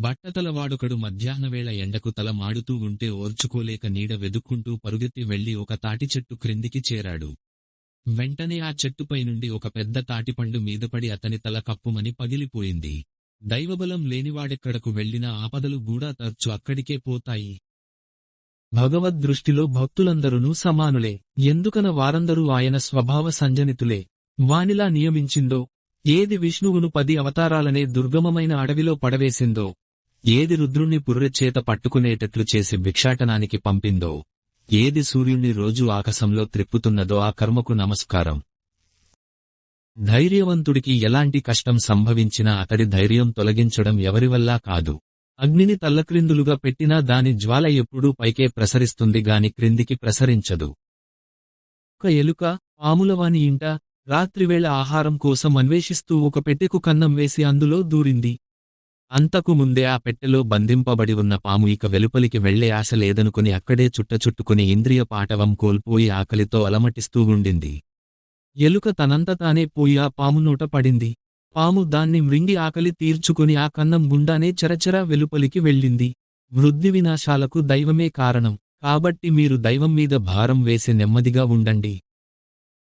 బట్టతలవాడొకడు మధ్యాహ్నవేళ ఎండకు తల మాడుతూ ఉంటే ఓర్చుకోలేక నీడ వెదుక్కుంటూ పరుగెత్తి వెళ్ళి ఒక తాటి చెట్టు క్రిందికి చేరాడు. వెంటనే ఆ చెట్టుపై నుండి ఒక పెద్ద తాటిపండు మీదపడి అతని తల కప్పుమని పగిలిపోయింది. దైవబలం లేనివాడెక్కడకు వెళ్ళినా ఆపదలు గూడా తరచు అక్కడికే పోతాయి. భగవద్ దృష్టిలో సమానులే. ఎందుకన వారందరూ ఆయన స్వభావ సంజనితులే? వానిలా నియమించిందో? ఏది విష్ణువును పది అవతారాలనే దుర్గమమైన అడవిలో పడవేసిందో? ఏది రుద్రుణ్ణి పుర్రెచేత పట్టుకునేటట్లు చేసి భిక్షాటనానికి పంపిందో ఏది సూర్యుణ్ణి రోజూ ఆకాశంలో త్రిప్పుతున్నదో ఆ కర్మకు నమస్కారం. ధైర్యవంతుడికి ఎలాంటి కష్టం సంభవించినా అతడి ధైర్యం తొలగించడం ఎవరివల్లా కాదు. అగ్నిని తల్లక్రిందులుగా పెట్టినా దాని జ్వాల ఎప్పుడూ పైకే ప్రసరిస్తుంది గాని క్రిందికి ప్రసరించదు. ఒక ఎలుక ఆములవాని ఇంట రాత్రివేళ ఆహారం కోసం అన్వేషిస్తూ ఒక పెట్టెకు కన్నం వేసి అందులో దూరింది. అంతకు ముందే ఆ పెట్టెలో బంధింపబడి ఉన్న పాము ఇక వెలుపలికి వెళ్ళే ఆశ లేదనుకుని అక్కడే చుట్టచుట్టుకుని ఇంద్రియ పాటవం కోల్పోయి ఆకలితో అలమటిస్తూ ఉండింది. ఎలుక తనంత తానే పోయి ఆ పాము నోట పడింది. పాము దాన్ని మృంగి ఆకలి తీర్చుకుని ఆ కన్నం గుండానే చరచరా వెలుపలికి వెళ్ళింది. వృద్ధి వినాశాలకు దైవమే కారణం. కాబట్టి మీరు దైవం మీద భారం వేసి నెమ్మదిగా ఉండండి.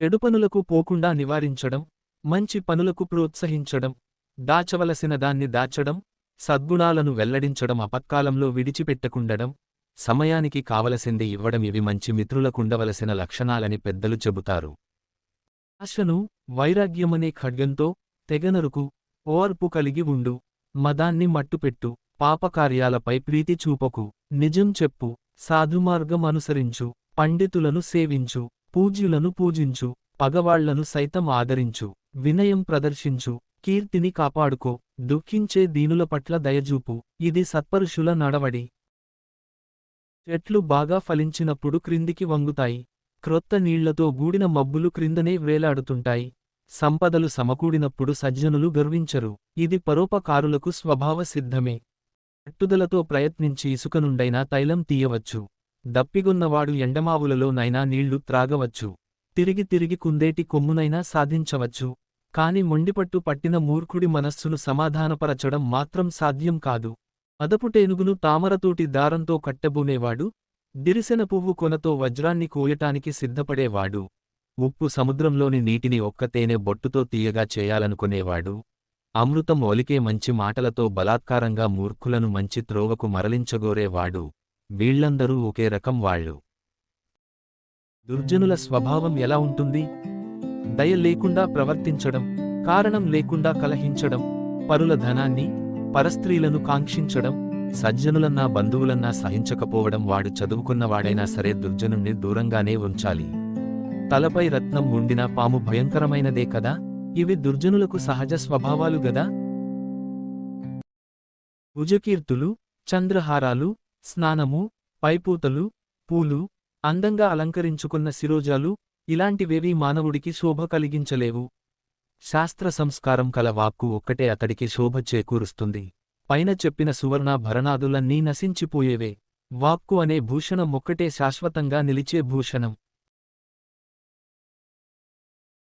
చెడు పనులకు పోకుండా నివారించడం మంచి పనులకు ప్రోత్సహించడం దాచవలసిన దాన్ని దాచడం సద్గుణాలను వెల్లడించడం అపత్కాలంలో విడిచిపెట్టకుండడం సమయానికి కావలసింది ఇవ్వడం ఇవి మంచి మిత్రులకుండవలసిన లక్షణాలని పెద్దలు చెబుతారు. ఆశను వైరాగ్యమనే ఖడ్గంతో తెగనరుకు ఓర్పు కలిగి ఉండు మదాన్ని మట్టుపెట్టు పాపకార్యాలపై ప్రీతి చూపకు నిజం చెప్పు సాధుమార్గం అనుసరించు పండితులను సేవించు పూజ్యులను పూజించు పగవాళ్ళను సైతం ఆదరించు వినయం ప్రదర్శించు కీర్తిని కాపాడుకో దుఃఖించే దీనుల పట్ల దయజూపు ఇది సత్పరుషుల నడవడి. చెట్లు బాగా ఫలించినప్పుడు క్రిందికి వంగుతాయి క్రొత్త నీళ్ళతో గూడిన మబ్బులు క్రిందనే వేలాడుతుంటాయి. సంపదలు సమకూడినప్పుడు సజ్జనులు గర్వించరు ఇది పరోపకారులకు స్వభావ సిద్ధమే. పట్టుదలతో ప్రయత్నించి ఇసుక నుండైనా తైలం తీయవచ్చు. దప్పిగొన్నవాడు ఎండమావులలో నైనా నీళ్ళు త్రాగవచ్చు. తిరిగి తిరిగి కుందేటి కొమ్మునైనా సాధించవచ్చు. కాని మొండిపట్టు పట్టిన మూర్ఖుడి మనస్సును సమాధానపరచడం మాత్రం సాధ్యం కాదు. అదపుటేనుగును తామరతోటి దారంతో కట్టబూనేవాడు దిరిసెన పువ్వు కొనతో వజ్రాన్ని కోయటానికి సిద్ధపడేవాడు ఉప్పు సముద్రంలోని నీటిని ఒక్కతేనే బొట్టుతో తీయగా చేయాలనుకునేవాడు. అమృతం ఒలికే మంచి మాటలతో బలాత్కారంగా మూర్ఖులను మంచి త్రోవకు మరలించగోరేవాడు వీళ్ళందరూ ఒకే రకం వాళ్ళు. దుర్జనుల స్వభావం ఎలా ఉంటుంది? దయ లేకుండా ప్రవర్తించడం కారణం లేకుండా కలహించడం పరుల ధనాన్ని పరస్త్రీలను కాంక్షించడం సజ్జనులన్నా బంధువులన్నా సహించకపోవడం వాడు చదువుకున్నవాడైనా సరే దుర్జనుణ్ణి దూరంగానే ఉంచాలి. తలపై రత్నం ఉండిన పాము భయంకరమైనదే కదా? ఇవి దుర్జనులకు సహజ స్వభావాలు గదా? భుజకీర్తులు చంద్రహారాలు స్నానము పైపూతలు పూలు అందంగా అలంకరించుకున్న శిరోజాలు ఇలాంటివేవీ మానవుడికి శోభ కలిగించలేవు. శాస్త్ర సంస్కారం కల వాక్కు ఒక్కటే అతడికి శోభ చేకూరుస్తుంది. పైన చెప్పిన సువర్ణాభరణాదులన్నీ నశించిపోయేవే. వాక్కు అనే భూషణం ఒక్కటే శాశ్వతంగా నిలిచే భూషణం.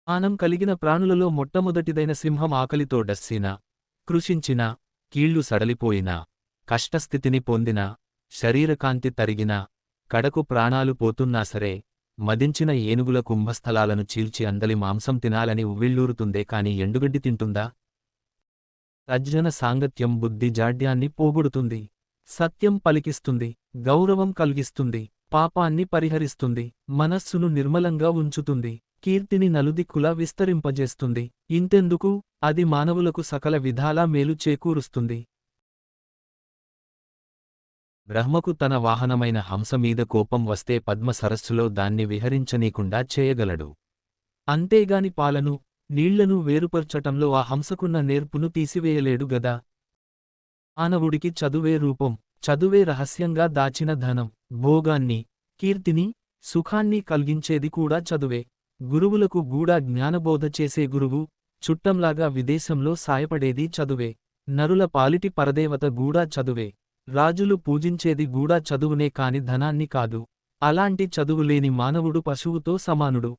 ఆనం కలిగిన ప్రాణులలో మొట్టమొదటిదైన సింహం ఆకలితో డస్సినా కృషించినా కీళ్ళు సడలిపోయినా కష్టస్థితిని పొందినా శరీరకాంతి తరిగినా కడకు ప్రాణాలు పోతున్నా సరే మదించిన ఏనుగుల కుంభస్థలాలను చీల్చి అందలి మాంసం తినాలని ఉవ్విళ్ళూరుతుందే కాని ఎండుగడ్డి తింటుందా? తజ్జన సాంగత్యం బుద్ధి జాడ్యాన్ని పోగొడుతుంది. సత్యం పలికిస్తుంది. గౌరవం కలిగిస్తుంది. పాపాన్ని పరిహరిస్తుంది. మనస్సును నిర్మలంగా ఉంచుతుంది. కీర్తిని నలుదిక్కులా విస్తరింపజేస్తుంది. ఇంతెందుకు? అది మానవులకు సకల విధాలా మేలు చేకూరుస్తుంది. బ్రహ్మకు తన వాహనమైన హంస మీద కోపం వస్తే పద్మ సరస్సులో దాన్ని విహరించనీకుండా చేయగలడు. అంతేగాని పాలను నీళ్ళను వేరుపర్చటంలో ఆ హంసకున్న నేర్పును తీసివేయలేడు గదా. మానవుడికి చదువే రూపం చదువే రహస్యంగా దాచిన ధనం భోగాన్ని కీర్తిని సుఖాన్ని కల్గించేది కూడా చదువే. గురువులకు గూడా జ్ఞానబోధ చేసే గురువు చుట్టంలాగా విదేశంలో సాయపడేది చదువే. నరుల పాలిటి పరదేవత గూడా చదువే. రాజులు పూజించేది గూడా చదువునే కాని ధనాన్ని కాదు. అలాంటి చదువులేని మానవుడు పశువుతో సమానుడు.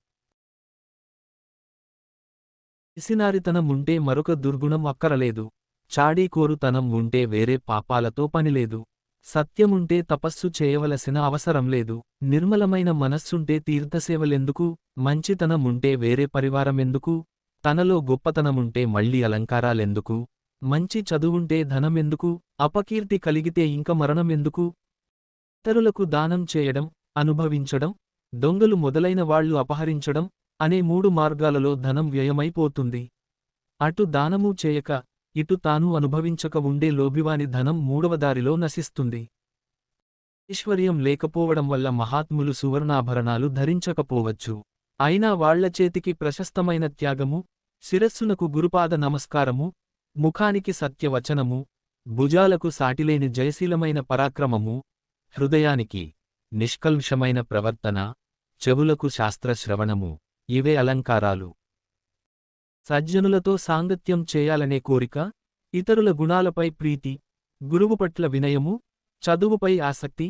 పిసినారితనముంటే మరొక దుర్గుణం అక్కరలేదు. చాడీకోరుతనం ఉంటే వేరే పాపాలతో పనిలేదు. సత్యముంటే తపస్సు చేయవలసిన అవసరం లేదు. నిర్మలమైన మనస్సుంటే తీర్థసేవలెందుకు? మంచితనముంటే వేరే పరివారమెందుకు? తనలో గొప్పతనముంటే మళ్ళీ అలంకారాలెందుకు? మంచి చదువుంటే ధనమెందుకు? అపకీర్తి కలిగితే ఇంక మరణమెందుకు? ఇతరులకు దానం చేయడం అనుభవించడం దొంగలు మొదలైన వాళ్ళు అపహరించడం అనే మూడు మార్గాలలో ధనం వ్యయమైపోతుంది. అటు దానమూ చేయక ఇటు తాను అనుభవించక ఉండే లోభివాని ధనం మూడవ దారిలో నశిస్తుంది. ఐశ్వర్యం లేకపోవడం వల్ల మహాత్ములు సువర్ణాభరణాలు ధరించకపోవచ్చు. అయినా వాళ్ళ చేతికి ప్రశస్తమైన త్యాగము శిరస్సునకు గురుపాద నమస్కారము ముఖానికి సత్యవచనము భుజాలకు సాటిలేని జయశీలమైన పరాక్రమము హృదయానికి నిష్కల్షమైన ప్రవర్తన చెవులకు శాస్త్రశ్రవణము ఇవే అలంకారాలు. సజ్జనులతో సాంగత్యం చేయాలనే కోరిక ఇతరుల గుణాలపై ప్రీతి గురువు పట్ల వినయము చదువుపై ఆసక్తి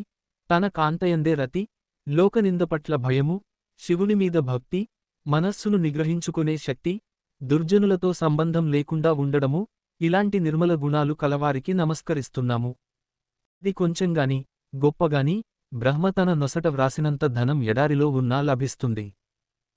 తన కాంతయందే రతి లోకనింద పట్ల భయము శివునిమీద భక్తి మనస్సును నిగ్రహించుకునే శక్తి దుర్జనులతో సంబంధం లేకుండా ఉండడము ఇలాంటి నిర్మల గుణాలు కలవారికి నమస్కరిస్తున్నాము. ఇది కొంచెంగాని గొప్పగాని బ్రహ్మ తన నొసట వ్రాసినంత ధనం ఎడారిలో ఉన్నా లభిస్తుంది.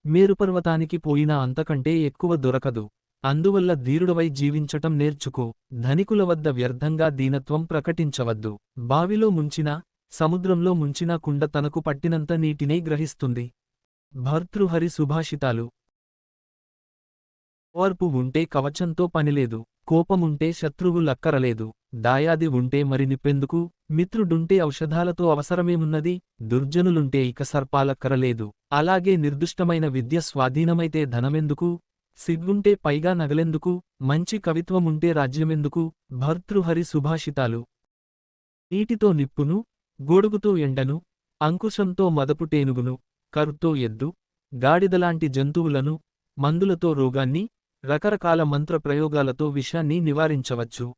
మేరుపర్వతానికి పోయినా అంతకంటే ఎక్కువ దొరకదు. అందువల్ల ధీరుడవై జీవించటం నేర్చుకో. ధనికుల వద్ద వ్యర్థంగా దీనత్వం ప్రకటించవద్దు. బావిలో ముంచినా సముద్రంలో ముంచినా కుండ తనకు పట్టినంత నీటినే గ్రహిస్తుంది. భర్తృహరి సుభాషితాలు. ఓర్పు ఉంటే కవచంతో పనిలేదు కోపముంటే శత్రువు లక్కరలేదు దాయాది ఉంటే మరి నిప్పెందుకు? మిత్రుడుంటే ఔషధాలతో అవసరమేమున్నది? దుర్జనులుంటే ఇక సర్పాలక్కరలేదు అలాగే నిర్దుష్టమైన విద్య స్వాధీనమైతే ధనమెందుకు? సిగ్గుంటే పైగా నగలెందుకు? మంచి కవిత్వముంటే రాజ్యమెందుకు? భర్తృహరి సుభాషితాలు. నీటితో నిప్పును గొడుగుతో ఎండను అంకుశంతో మదపుటేనుగును కరుతో ఎద్దు గాడిదలాంటి జంతువులను మందులతో రోగాన్ని రకరకాల మంత్ర ప్రయోగాలతో విషాన్ని నివారించవచ్చు.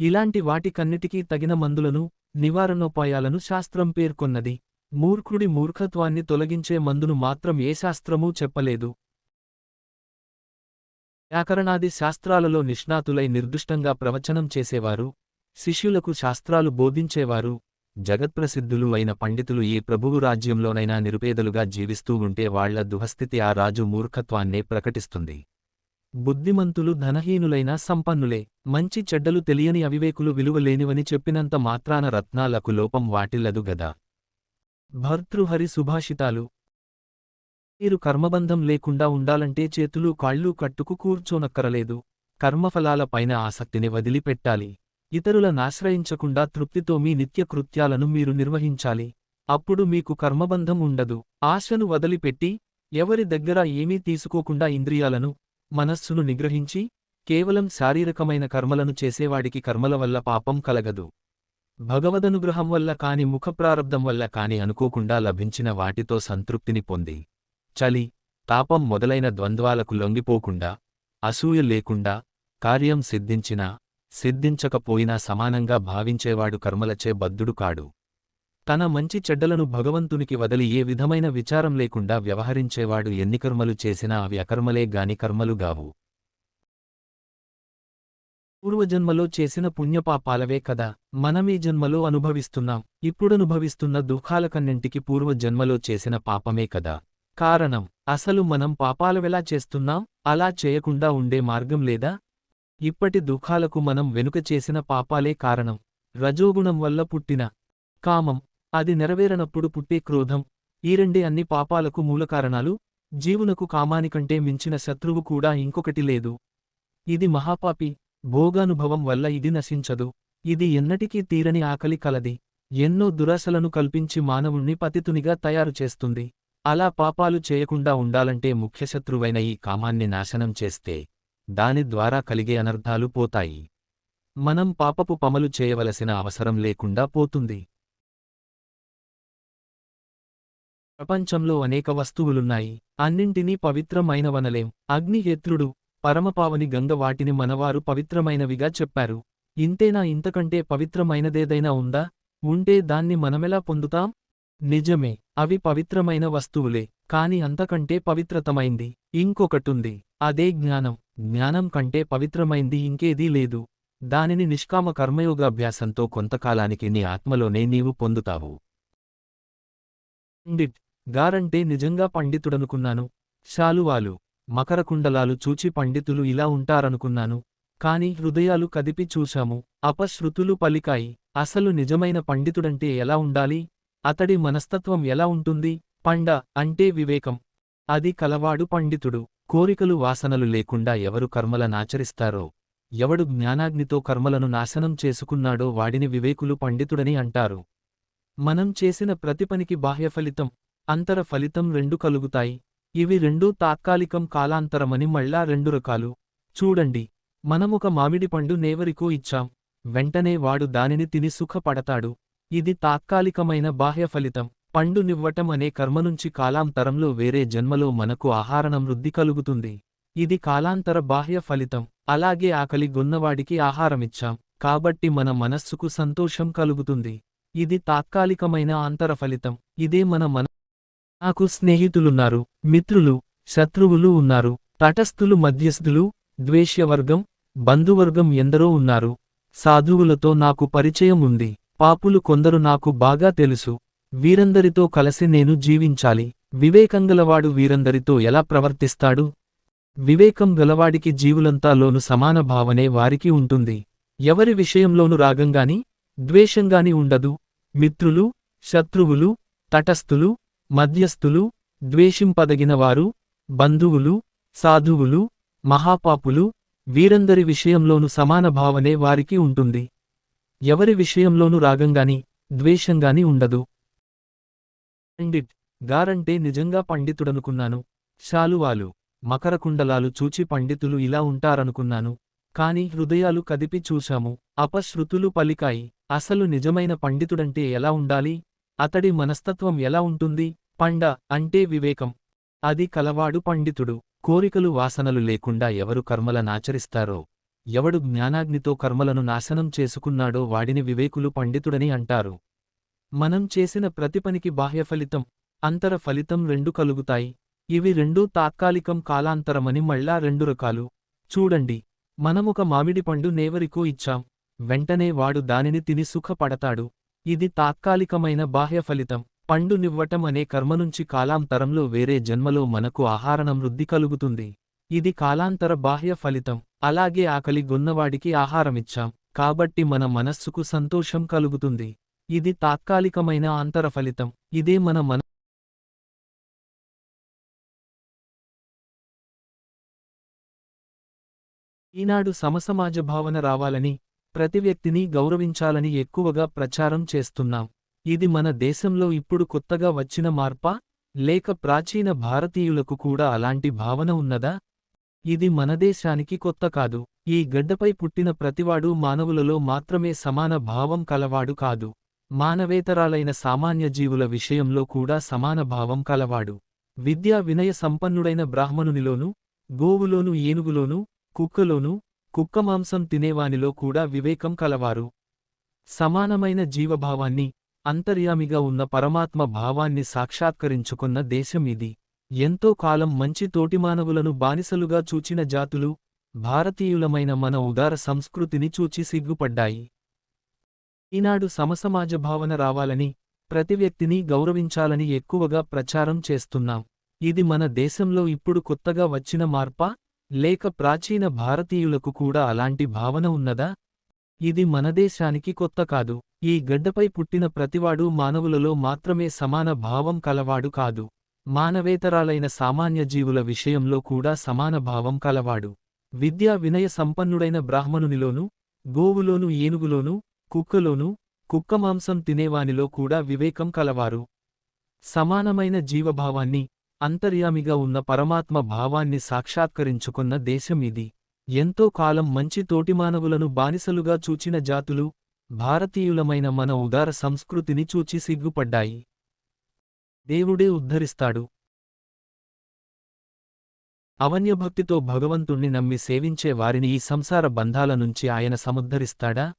ఇలాంటి వాటికన్నిటికీ తగిన మందులను నివారణోపాయాలను శాస్త్రం పేర్కొన్నది. మూర్ఖుడి మూర్ఖత్వాన్ని తొలగించే మందును మాత్రం ఏ శాస్త్రమూ చెప్పలేదు. వ్యాకరణాది శాస్త్రాలలో నిష్ణాతులై నిర్దిష్టంగా ప్రవచనం చేసేవారు. శిష్యులకు శాస్త్రాలు బోధించేవారు. జగత్ప్రసిద్ధులు అయిన పండితులు ఏ ప్రభువు రాజ్యంలోనైనా నిరుపేదలుగా జీవిస్తూ ఉంటే వాళ్ళ దుహస్థితి ఆ రాజు మూర్ఖత్వాన్నే ప్రకటిస్తుంది. బుద్ధిమంతులు ధనహీనులైన సంపన్నులే. మంచి చెడ్డలు తెలియని అవివేకులు విలువలేనివని చెప్పినంత మాత్రాన రత్నాలకు లోపం వాటిల్లదు గదా. భర్తృహరి సుభాషితాలు. మీరు కర్మబంధం లేకుండా ఉండాలంటే చేతులు కాళ్ళు కట్టుకు కూర్చోనక్కరలేదు. కర్మఫలాల పైన ఆసక్తిని వదిలిపెట్టాలి. ఇతరుల నాశ్రయించకుండా తృప్తితో మీ నిత్యకృత్యాలను మీరు నిర్వహించాలి. అప్పుడు మీకు కర్మబంధం ఉండదు. ఆశను వదిలిపెట్టి ఎవరి దగ్గర ఏమీ తీసుకోకుండా ఇంద్రియాలను మనస్సును నిగ్రహించి కేవలం శారీరకమైన కర్మలను చేసేవాడికి కర్మల వల్ల పాపం కలగదు. భగవదనుగ్రహం వల్ల కాని ముఖప్రారబ్ధం వల్ల కాని అనుకోకుండా లభించిన వాటితో సంతృప్తిని పొంది. చలి తాపం మొదలైన ద్వంద్వాలకు లొంగిపోకుండా అసూయ లేకుండా కార్యం సిద్ధించినా సిద్ధించకపోయినా సమానంగా భావించేవాడు కర్మలచే బద్ధుడు కాడు. తన మంచి చెడ్డలను భగవంతునికి వదిలి ఏ విధమైన విచారం లేకుండా వ్యవహరించేవాడు ఎన్ని కర్మలు చేసినా అవి అకర్మలే గాని కర్మలు గావు. పూర్వజన్మలో చేసిన పుణ్యపాపాలవే కదా. మనమీ జన్మలో అనుభవిస్తున్నాం. ఇప్పుడనుభవిస్తున్న దుఃఖాలకన్నింటికి పూర్వజన్మలో చేసిన పాపమే కదా. కారణం అసలు మనం పాపాలవెలా చేస్తున్నాం? అలా చేయకుండా ఉండే మార్గం లేదా? ఇప్పటి దుఃఖాలకు మనం వెనుక చేసిన పాపాలే కారణం. రజోగుణం వల్ల పుట్టిన కామం అది నెరవేరనప్పుడు పుట్టే క్రోధం. ఈ రెండే అన్ని పాపాలకు మూలకారణాలు. జీవునకు కామానికంటే మించిన శత్రువు కూడా ఇంకొకటి లేదు. ఇది మహాపాపి. భోగానుభవం వల్ల ఇది నశించదు. ఇది ఎన్నటికీ తీరని ఆకలి కలది. ఎన్నో దురాశలను కల్పించి మానవుణ్ణి పతితునిగా తయారు చేస్తుంది. అలా పాపాలు చేయకుండా ఉండాలంటే ముఖ్యశత్రువైన ఈ కామాన్ని నాశనం చేస్తే దాని ద్వారా కలిగే అనర్థాలు పోతాయి. మనం పాపపు పమలు చేయవలసిన అవసరం లేకుండా పోతుంది. ప్రపంచంలో అనేక వస్తువులున్నాయి. అన్నింటినీ పవిత్రమైనవనలేం. అగ్నిహేత్రుడు పరమపావని గంగ వాటిని మనవారు పవిత్రమైనవిగా చెప్పారు. ఇంతేనా? ఇంతకంటే పవిత్రమైనదేదైనా ఉందా? ఉంటే దాన్ని మనమెలా పొందుతాం? నిజమే. అవి పవిత్రమైన వస్తువులే. కాని అంతకంటే పవిత్రతమైంది. ఇంకొకటుంది. అదే జ్ఞానం. జ్ఞానం కంటే పవిత్రమైంది ఇంకేదీ లేదు. దానిని నిష్కామ కర్మయోగాభ్యాసంతో కొంతకాలానికి నీ ఆత్మలోనే నీవు పొందుతావు. పండిట్ గారంటే నిజంగా పండితుడనుకున్నాను. శాలువాలు మకరకుండలాలు చూచి పండితులు ఇలా ఉంటారనుకున్నాను. కాని హృదయాలు కదిపి చూశాము. అపశ్రుతులు పలికాయి. అసలు నిజమైన పండితుడంటే ఎలా ఉండాలి? అతడి మనస్తత్వం ఎలా ఉంటుంది? పండ అంటే వివేకం. అది కలవాడు పండితుడు. కోరికలు వాసనలు లేకుండా ఎవరు కర్మలనాచరిస్తారో ఎవడు జ్ఞానాగ్నితో కర్మలను నాశనం చేసుకున్నాడో వాడిని వివేకులు పండితుడని అంటారు. మనం చేసిన ప్రతి పనికి బాహ్య ఫలితం అంతర ఫలితం రెండు కలుగుతాయి. ఇవి రెండూ తాత్కాలికం కాలాంతరమని మళ్ళా రెండు రకాలు. చూడండి. మనమొక మామిడి పండు నేవరికో ఇచ్చాం. వెంటనే వాడు దానిని తిని సుఖపడతాడు. ఇది తాత్కాలికమైన బాహ్య ఫలితం. పండునివ్వటం అనే కర్మనుంచి కాలాంతరంలో వేరే జన్మలో మనకు ఆహారణం వృద్ధి కలుగుతుంది. ఇది కాలాంతర బాహ్య ఫలితం. అలాగే ఆకలి గొన్నవాడికి ఆహారమిచ్చాం. కాబట్టి మన మనస్సుకు సంతోషం కలుగుతుంది. ఇది తాత్కాలికమైన ఆంతర ఫలితం. ఇదే మన మన నాకు స్నేహితులున్నారు మిత్రులు శత్రువులు ఉన్నారు తటస్థులు మధ్యస్థులు ద్వేష్యవర్గం బంధువర్గం ఎందరో ఉన్నారు. సాధువులతో నాకు పరిచయం ఉంది. పాపులు కొందరు నాకు బాగా తెలుసు. వీరందరితో కలసి నేను జీవించాలి. వివేకంగలవాడు వీరందరితో ఎలా ప్రవర్తిస్తాడు? వివేకం గలవాడికి జీవులంతా లోను సమాన భావనే వారికి ఉంటుంది. ఎవరి విషయంలోను రాగంగాని ద్వేషంగాని ఉండదు. మిత్రులు శత్రువులు తటస్థులు మధ్యస్థులు ద్వేషింపదగినవారు బంధువులు సాధువులు మహాపాపులు వీరందరి విషయంలోను సమాన భావనే వారికి ఉంటుంది. ఎవరి విషయంలోనూ రాగంగాని ద్వేషంగాని ఉండదు. పండిట్ గారంటే నిజంగా పండితుడనుకున్నాను. శాలువాలు మకరకుండలాలు చూచి పండితులు ఇలా ఉంటారనుకున్నాను. కాని హృదయాలు కదిపి చూశాము. అపశృతులు పలికాయి. అసలు నిజమైన పండితుడంటే ఎలా ఉండాలి? అతడి మనస్తత్వం ఎలా ఉంటుంది? పండ అంటే వివేకం. అది కలవాడు పండితుడు. కోరికలు వాసనలు లేకుండా ఎవరు కర్మలనాచరిస్తారో ఎవడు జ్ఞానాగ్నితో కర్మలను నాశనం చేసుకున్నాడో వాడిని వివేకులు పండితుడని అంటారు. మనం చేసిన ప్రతి పనికి బాహ్య ఫలితం అంతర ఫలితం రెండు కలుగుతాయి. ఇవి రెండూ తాత్కాలికం కాలాంతరమని మళ్ళా రెండు రకాలు. చూడండి మనమొక మామిడి పండు నేవరికో ఇచ్చాం. వెంటనే వాడు దానిని తిని సుఖపడతాడు. ఇది తాత్కాలికమైన బాహ్య ఫలితం. పండునివ్వటం అనే కర్మనుంచి కాలాంతరంలో వేరే జన్మలో మనకు ఆహారణం వృద్ధి కలుగుతుంది. ఇది కాలాంతర బాహ్య ఫలితం. అలాగే ఆకలి గొన్నవాడికి ఆహారమిచ్చాం. కాబట్టి మన మనస్సుకు సంతోషం కలుగుతుంది. ఇది తాత్కాలికమైన అంతర ఫలితం. ఇదే మన మన ఈనాడు సమసమాజ భావన రావాలని ప్రతి వ్యక్తిని గౌరవించాలని ఎక్కువగా ప్రచారం చేస్తున్నాం. ఇది మన దేశంలో ఇప్పుడు కొత్తగా వచ్చిన మార్పా? లేక ప్రాచీన భారతీయులకు కూడా అలాంటి భావన ఉన్నదా? ఇది మన దేశానికి కొత్త కాదు. ఈ గడ్డపై పుట్టిన ప్రతివాడు మానవులలో మాత్రమే సమాన భావం కలవాడు కాదు. మానవేతరాలైన సామాన్య జీవుల విషయంలో కూడా సమాన భావం కలవాడు. విద్యా వినయ సంపన్నుడైన బ్రాహ్మణునిలోనూ గోవులోనూ ఏనుగులోనూ కుక్కలోనూ కుక్కమాంసం తినేవానిలో కూడా వివేకం కలవారు. సమానమైన జీవభావాన్ని అంతర్యామిగా ఉన్న పరమాత్మ భావాన్ని సాక్షాత్కరించుకున్న దేశం ఇది. ఎంతో కాలం మంచి తోటిమానవులను బానిసలుగా చూచిన జాతులు భారతీయులమైన మన ఉదార సంస్కృతిని చూచి సిగ్గుపడ్డాయి. ఈనాడు సమసమాజ భావన రావాలని ప్రతి వ్యక్తిని గౌరవించాలని ఎక్కువగా ప్రచారం చేస్తున్నాం. ఇది మన దేశంలో ఇప్పుడు కొత్తగా వచ్చిన మార్పా? లేక ప్రాచీన భారతీయులకు కూడా అలాంటి భావన ఉన్నదా? ఇది మనదేశానికి కొత్త కాదు. ఈ గడ్డపై పుట్టిన ప్రతివాడు మానవులలో మాత్రమే సమాన భావం కలవాడు కాదు. మానవేతరాలైన సామాన్య జీవుల విషయంలో కూడా సమాన భావం కలవాడు. విద్యా వినయ సంపన్నుడైన బ్రాహ్మణునిలోనూ గోవులోనూ ఏనుగులోనూ కుక్కలోనూ కుక్కమాంసం తినేవానిలో కూడా వివేకం కలవారు. సమానమైన జీవభావాన్ని అంతర్యామిగా ఉన్న పరమాత్మ భావాన్ని సాక్షాత్కరించుకున్న దేశం ఇది. ఎంతో కాలం మంచి తోటిమానవులను బానిసలుగా చూచిన జాతులు భారతీయులమైన మన ఉదార సంస్కృతిని చూచి సిగ్గుపడ్డాయి. దేవుడే ఉద్ధరిస్తాడు. అవన్యభక్తితో భగవంతుణ్ణి నమ్మి సేవించే వారిని ఈ సంసార బంధాల నుంచి ఆయన సముద్ధరిస్తాడా?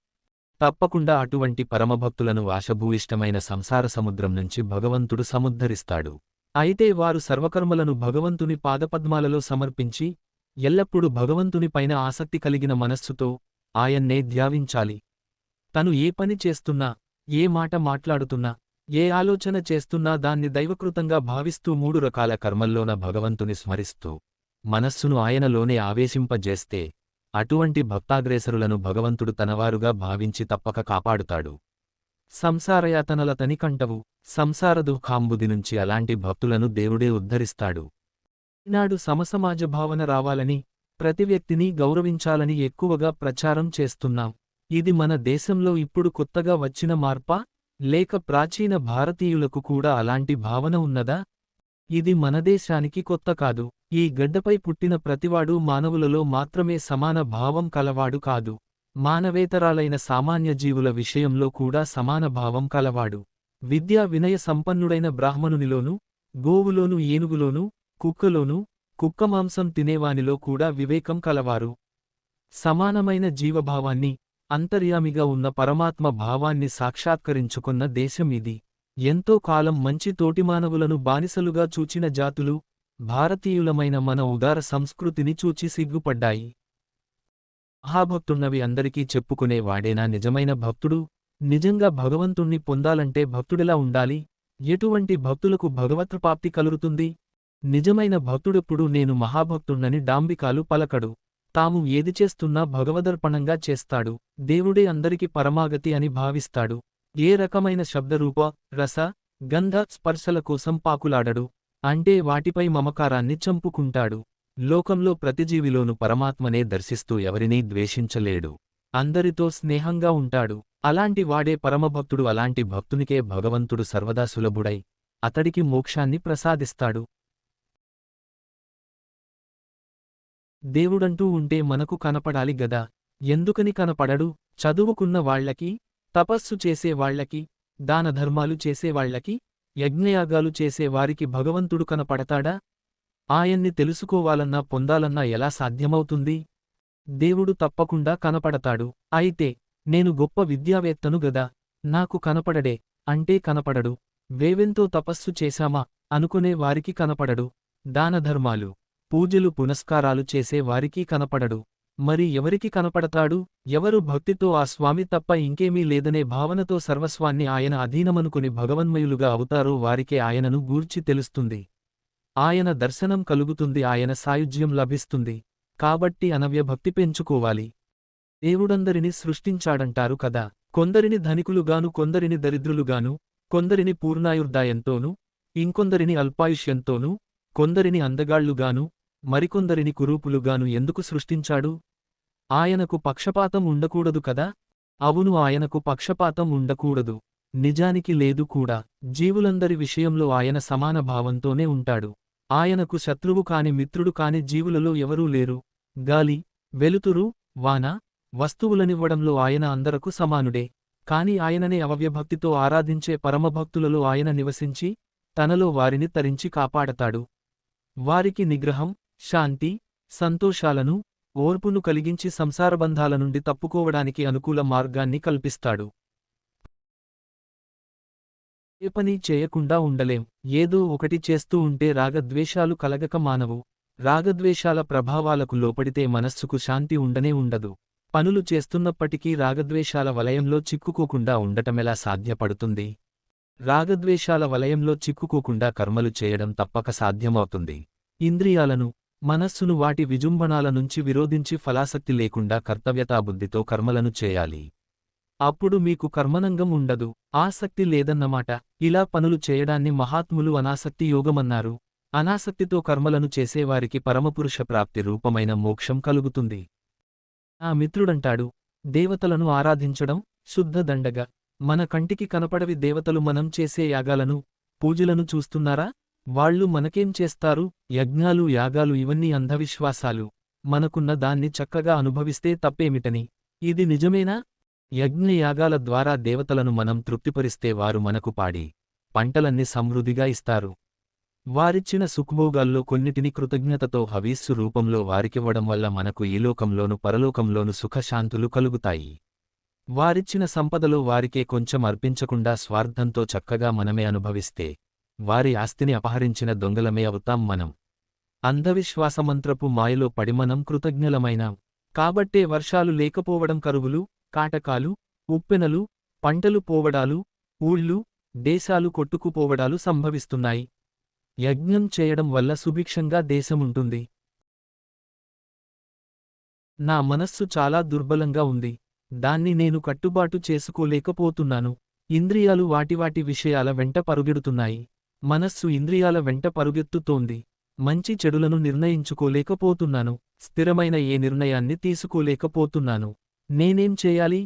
తప్పకుండా అటువంటి పరమభక్తులను వాషభూయిష్టమైన సంసార సముద్రం నుంచి భగవంతుడు సముద్ధరిస్తాడు. అయితే వారు సర్వకర్మలను భగవంతుని పాదపద్మాలలో సమర్పించి ఎల్లప్పుడూ భగవంతుని పైన ఆసక్తి కలిగిన మనస్సుతో ఆయన్నే ధ్యావించాలి. తను ఏ పని చేస్తున్నా ఏ మాట మాట్లాడుతున్నా ఏ ఆలోచన చేస్తున్నా దాన్ని దైవకృతంగా భావిస్తూ మూడు రకాల కర్మల్లోన భగవంతుని స్మరిస్తూ మనస్సును ఆయనలోనే ఆవేశింపజేస్తే అటువంటి భక్తాగ్రేసరులను భగవంతుడు తనవారుగా భావించి తప్పక కాపాడుతాడు. సంసారయాతనల తనికంటవు సంసార దుఃఖాంబుది నుంచి అలాంటి భక్తులను దేవుడే ఉద్ధరిస్తాడు. ఈనాడు సమసమాజ భావన రావాలని ప్రతి వ్యక్తిని గౌరవించాలని ఎక్కువగా ప్రచారం చేస్తున్నాం. ఇది మన దేశంలో ఇప్పుడు కొత్తగా వచ్చిన మార్పా? లేక ప్రాచీన భారతీయులకు కూడా అలాంటి భావన ఉన్నదా? ఇది మన దేశానికి కొత్త కాదు. ఈ గడ్డపై పుట్టిన ప్రతివాడు మానవులలో మాత్రమే సమాన భావం కలవాడు కాదు. మానవేతరాలైన సామాన్య జీవుల విషయంలో కూడా సమాన భావం కలవాడు. విద్యా వినయ సంపన్నుడైన బ్రాహ్మణునిలోనూ గోవులోనూ ఏనుగులోనూ కుక్కలోనూ కుక్కమాంసం తినేవానిలో కూడా వివేకం కలవారు. సమానమైన జీవభావాన్ని అంతర్యామిగా ఉన్న పరమాత్మ భావాన్ని సాక్షాత్కరించుకున్న దేశం ఇది. ఎంతో కాలం మంచి తోటిమానవులను బానిసలుగా చూచిన జాతులు భారతీయులమైన మన ఉదార సంస్కృతిని చూచి సిగ్గుపడ్డాయి. మహాభక్తున్నవి అందరికీ చెప్పుకునే వాడేనా నిజమైన భక్తుడు? నిజంగా భగవంతుణ్ణి పొందాలంటే భక్తుడెలా ఉండాలి. ఎటువంటి భక్తులకు భగవత్ప్రాప్తి కలుగుతుంది? నిజమైన భక్తుడెప్పుడు నేను మహాభక్తుణ్ణని డాంబికాలు పలకడు. తాము ఏది చేస్తున్నా భగవదర్పణంగా చేస్తాడు. దేవుడే అందరికి పరమాగతి అని భావిస్తాడు. ఏ రకమైన శబ్దరూప రస గంధ స్పర్శల కోసం పాకులాడడు. అంటే వాటిపై మమకారాన్ని చంపుకుంటాడు. లోకంలో ప్రతిజీవిలోను పరమాత్మనే దర్శిస్తూ ఎవరినీ ద్వేషించలేడు. అందరితో స్నేహంగా ఉంటాడు. అలాంటి వాడే పరమభక్తుడు అలాంటి భక్తునికే భగవంతుడు సర్వదా సులభుడై అతడికి మోక్షాన్ని ప్రసాదిస్తాడు. దేవుడంటూ ఉంటే మనకు కనపడాలి గదా. ఎందుకని కనపడడు? చదువుకున్న వాళ్ళకి తపస్సు చేసేవాళ్ళకి దానధర్మాలు చేసేవాళ్ళకి యజ్ఞయాగాలు చేసేవారికి భగవంతుడు కనపడతాడా? ఆయన్ని తెలుసుకోవాలన్నా పొందాలన్నా ఎలా సాధ్యమవుతుంది? దేవుడు తప్పకుండా కనపడతాడు. అయితే నేను గొప్ప విద్యావేత్తను గదా. నాకు కనపడడే అంటే కనపడడు. వేవెంతో తపస్సు చేశామా అనుకునే వారికి కనపడడు. దానధర్మాలు పూజలు పునస్కారాలు చేసే వారికి కనపడడు. మరి ఎవరికి కనపడతాడు? ఎవరు భక్తితో ఆ స్వామి తప్ప ఇంకేమీ లేదనే భావనతో సర్వస్వాన్ని ఆయన అధీనమనుకుని భగవన్మయులుగా అవుతారో వారికే ఆయనను గూర్చి తెలుస్తుంది. ఆయన దర్శనం కలుగుతుంది ఆయన సాయుజ్యం లభిస్తుంది. కాబట్టి అనవ్యభక్తి పెంచుకోవాలి. దేవుడందరిని సృష్టించాడంటారు కదా. కొందరిని ధనికులుగాను కొందరిని దరిద్రులుగాను కొందరిని పూర్ణాయుర్దాయంతోనూ ఇంకొందరిని అల్పాయుష్యంతోనూ కొందరిని అందగాళ్ళుగాను మరికొందరిని కురూపులుగాను ఎందుకు సృష్టించాడు? ఆయనకు పక్షపాతం ఉండకూడదు కదా? అవును ఆయనకు పక్షపాతం ఉండకూడదు. నిజానికి లేదు కూడా. జీవులందరి విషయంలో ఆయన సమాన భావంతోనే ఉంటాడు. ఆయనకు శత్రువు కాని మిత్రుడు కాని జీవులలో ఎవరూ లేరు. గాలి వెలుతురు వాన వస్తువులనివ్వడంలో ఆయన అందరకు సమానుడే. కాని ఆయననే అవవ్యభక్తితో ఆరాధించే పరమభక్తులలో ఆయన నివసించి తనలో వారిని తరించి కాపాడతాడు. వారికి నిగ్రహం శాంతి సంతోషాలను ఓర్పును కలిగించి సంసారబంధాల నుండి తప్పుకోవడానికి అనుకూల మార్గాన్ని కల్పిస్తాడు. ఏ పని చేయకుండా ఉండలేం. ఏదో ఒకటి చేస్తూ ఉంటే రాగద్వేషాలు కలగక మానవు. రాగద్వేషాల ప్రభావాలకు లోపడితే మనస్సుకు శాంతి ఉండనే ఉండదు. పనులు చేస్తున్నప్పటికీ రాగద్వేషాల వలయంలో చిక్కుకోకుండా ఉండటమెలా సాధ్యపడుతుంది? రాగద్వేషాల వలయంలో చిక్కుకోకుండా కర్మలు చేయడం తప్పక సాధ్యమవుతుంది. ఇంద్రియాలను మనస్సును వాటి విజృంభణాల నుంచి విరోధించి ఫలాసక్తి లేకుండా కర్తవ్యతాబుద్ధితో కర్మలను చేయాలి. అప్పుడు మీకు కర్మనంగం ఉండదు. ఆసక్తి లేదన్నమాట. ఇలా పనులు చేయడాన్ని మహాత్ములు అనాసక్తి యోగమన్నారు. అనాసక్తితో కర్మలను చేసేవారికి పరమపురుష ప్రాప్తి రూపమైన మోక్షం కలుగుతుంది. ఆ మిత్రుడంటాడు దేవతలను ఆరాధించడం శుద్ధ దండగ. మన కంటికి కనపడవి దేవతలు మనం చేసే యాగాలను పూజలను చూస్తున్నారా? వాళ్ళు మనకేం చేస్తారు? యజ్ఞాలు యాగాలు ఇవన్నీ అంధవిశ్వాసాలు. మనకున్న దాన్ని చక్కగా అనుభవిస్తే తప్పేమిటని. ఇది నిజమేనా? యజ్ఞయాగాల ద్వారా దేవతలను మనం తృప్తిపరిస్తే వారు మనకు పాడి పంటలన్నీ సమృద్ధిగా ఇస్తారు. వారిచ్చిన సుఖభోగాల్లో కొన్నిటిని కృతజ్ఞతతో హవీస్సు రూపంలో వారికివ్వడం వల్ల మనకు ఈ లోకంలోను పరలోకంలోను సుఖశాంతులు కలుగుతాయి. వారిచ్చిన సంపదలో వారికే కొంచెం అర్పించకుండా స్వార్థంతో చక్కగా మనమే అనుభవిస్తే వారి ఆస్తిని అపహరించిన దొంగలమే అవుతాం మనం. అంధవిశ్వాసమంత్రపు మాయలో పడి మనం కృతజ్ఞలమైనాం. కాబట్టే వర్షాలు లేకపోవడం కరువులు కాటకాలు ఉప్పెనలు పంటలు పోవడాలు ఊళ్ళు దేశాలు కొట్టుకుపోవడాలు సంభవిస్తున్నాయి. యజ్ఞం చేయడం వల్ల సుభిక్షంగా దేశముంటుంది. నా మనస్సు చాలా దుర్బలంగా ఉంది. దాన్ని నేను కట్టుబాటు చేసుకోలేకపోతున్నాను. ఇంద్రియాలు వాటివాటి విషయాల వెంట పరుగెడుతున్నాయి. మనస్సు ఇంద్రియాల వెంట పరుగెత్తుతోంది. మంచి చెడులను నిర్ణయించుకోలేకపోతున్నాను. స్థిరమైన ఏ నిర్ణయాన్ని తీసుకోలేకపోతున్నాను. నేనేం చేయాలి?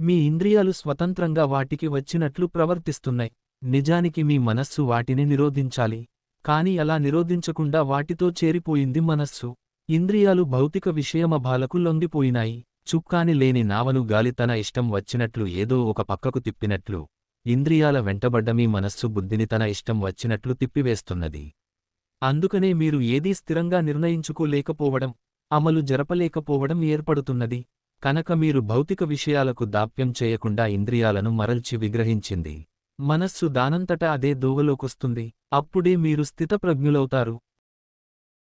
మీ ఇంద్రియాలు స్వతంత్రంగా వాటికి వచ్చినట్లు ప్రవర్తిస్తున్నాయి. నిజానికి మీ మనస్సు వాటిని నిరోధించాలి. కాని అలా నిరోధించకుండా వాటితో చేరిపోయింది మనస్సు. ఇంద్రియాలు భౌతిక విషయమభాలకు లొంగిపోయినాయి. చుక్కాని లేని నావను గాలి తన ఇష్టం వచ్చినట్లు ఏదో ఒక పక్కకు తిప్పినట్లు. ఇంద్రియాల వెంటబడ్డ మీ మనస్సు బుద్ధిని తన ఇష్టం వచ్చినట్లు తిప్పివేస్తున్నది. అందుకనే మీరు ఏదీ స్థిరంగా నిర్ణయించుకోలేకపోవడం అమలు జరపలేకపోవడం ఏర్పడుతున్నది. కనుక మీరు భౌతిక విషయాలకు దాప్యం చేయకుండా ఇంద్రియాలను మరల్చి విగ్రహించింది. మనస్సు దానంతట అదే దోవలోకొస్తుంది. అప్పుడే మీరు స్థితప్రజ్ఞులవుతారు.